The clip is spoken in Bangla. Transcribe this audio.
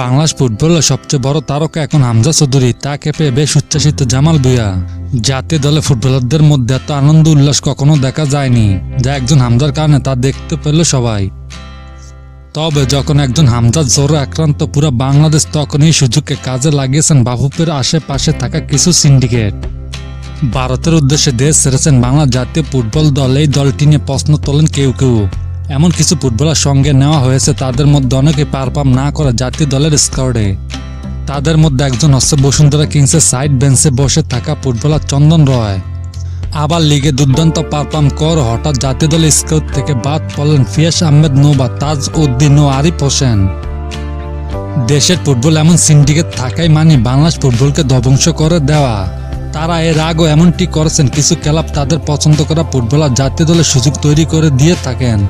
বাংলাদেশ ফুটবলের সবচেয়ে বড় তারকা এখন হামজা চৌধুরী। তাকে পেয়ে বেশ উচ্ছ্বাসিত জামাল ভুয়া জাতীয় দলে ফুটবলারদের মধ্যে এত আনন্দ উল্লাস কখনো দেখা যায়নি, যা একজন হামজার কারণে তা দেখতে পেল সবাই। তবে যখন একজন হামজার জ্বরে আক্রান্ত, পুরো বাংলাদেশ তখন এই সুযোগকে কাজে লাগিয়েছেন বাফুপের আশেপাশে থাকা কিছু সিন্ডিকেট। ভারতের উদ্দেশ্যে দেশ ছেড়েছেন বাংলা জাতীয় ফুটবল দল। এই দলটি নিয়ে প্রশ্ন তোলেন কেউ কেউ। এমন কিছু ফুটবলার সঙ্গে নেওয়া হয়েছে, তাদের মধ্যে অনেকে পারফর্ম না করা জাতীয় দলের স্কোয়াডে। তাদের মধ্যে একজন হচ্ছে বসুন্ধরা কিংসের সাইড বেঞ্চে বসে থাকা ফুটবলার চন্দন রয়। আবার লিগে দুর্দান্ত পারফর্ম কর হঠাৎ জাতীয় দলের স্কোয়াড থেকে বাদ পড়লেন ফিয়াস আহমেদ নোবা তাজ উদ্দিন ও আরিফ হোসেন। দেশের ফুটবল এমন সিন্ডিকেট থাকাই মানে বাংলাদেশ ফুটবলকে ধ্বংস করে দেওয়া। তারা এর আগেও এমনটি করেছেন, কিছু ক্লাব তাদের পছন্দ করা ফুটবলার জাতীয় দলের সুযোগ তৈরি করে দিয়ে থাকেন।